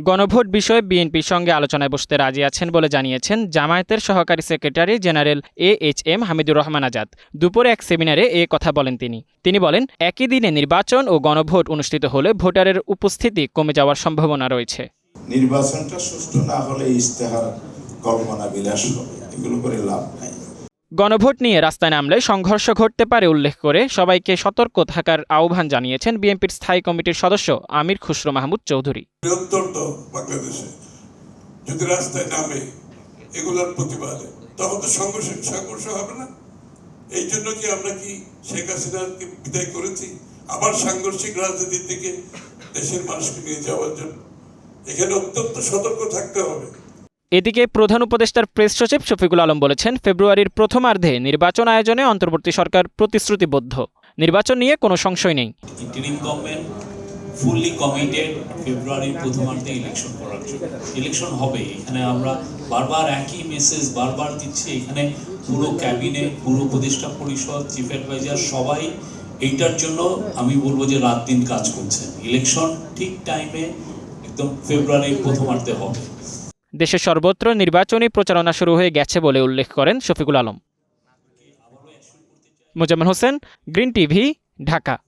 গণভোট বিষয়ে বিএনপির সঙ্গে আলোচনায় বসতে রাজি আছেন বলে জানিয়েছেন জামায়াতের সহকারী secretary general A H M Hamidur Rahman Azad. দুপুরে এক সেমিনারে এ কথা বলেন তিনি। তিনি বলেন, একই দিনে নির্বাচন ও গণভোট অনুষ্ঠিত হলে ভোটারের উপস্থিতি কমে যাওয়ার সম্ভাবনা রয়েছে। নির্বাচনটা সুষ্ঠু না হলে ইশতেহার, কল্পনা বিলাস হবে। এগুলো করে লাভ নাই। গণভোট নিয়ে রাস্তায় নামলে সংঘর্ষ ঘটতে পারে উল্লেখ করে সবাইকে সতর্ক থাকার আহ্বান জানিয়েছেন বিএনপির স্থায়ী কমিটির সদস্য আমির খুসরো মাহমুদ চৌধুরী। যদি রাস্তায় নামে এগুলোর প্রতিবাদে, তখন তো সংঘর্ষ সংঘর্ষ হবে না। এই জন্য কি আমরা কি শেখ হাসিনাকে বিদায় করেছি? আবার সাংঘর্ষিক রাজনীতির দিকে দেশের মানুষকে নিয়ে যাওয়ার জন্য। এখানে অত্যন্ত সতর্ক থাকতে হবে। এদিকে প্রধান উপদেষ্টার প্রেস সচিব শফিকুল আলম বলেছেন, ফেব্রুয়ারির প্রথমার্ধে নির্বাচন আয়োজনে অন্তর্বর্তী সরকার প্রতিশ্রুতিবদ্ধ। নির্বাচন নিয়ে কোনো সংশয় নেই। ফুললি কমিটেড ফেব্রুয়ারির প্রথমার্ধে ইলেকশন করার জন্য। ইলেকশন হবে, এখানে আমরা বারবার একই মেসেজ বারবার দিচ্ছি, এখানে পুরো ক্যাবিনেট পুরো উপদেষ্টা পরিষদ চিফ অ্যাডভাইজার সবাই এইটার জন্য আমি বলব যে রাত দিন কাজ করছেন। ইলেকশন ঠিক টাইমে একদম ফেব্রুয়ারির প্রথমার্ধে হবে। দেশের সর্বত্র নির্বাচনী প্রচারণা শুরু হয়ে গেছে বলে উল্লেখ করেন Shafiqul Alam. Mozammel Hossain, Green TV, Dhaka.